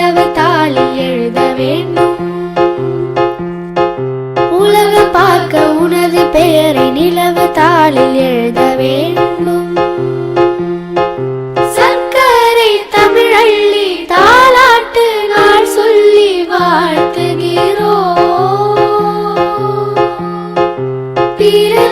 நிலவை தாளி எழுத வேண்டும். உலக பார்க்க உனது பெயரை நிலவு தாளில் எழுத வேண்டும். சர்க்கரை தமிழள்ளி தாளாட்டு நாள் சொல்லி வாழ்த்துகிறோம். பிற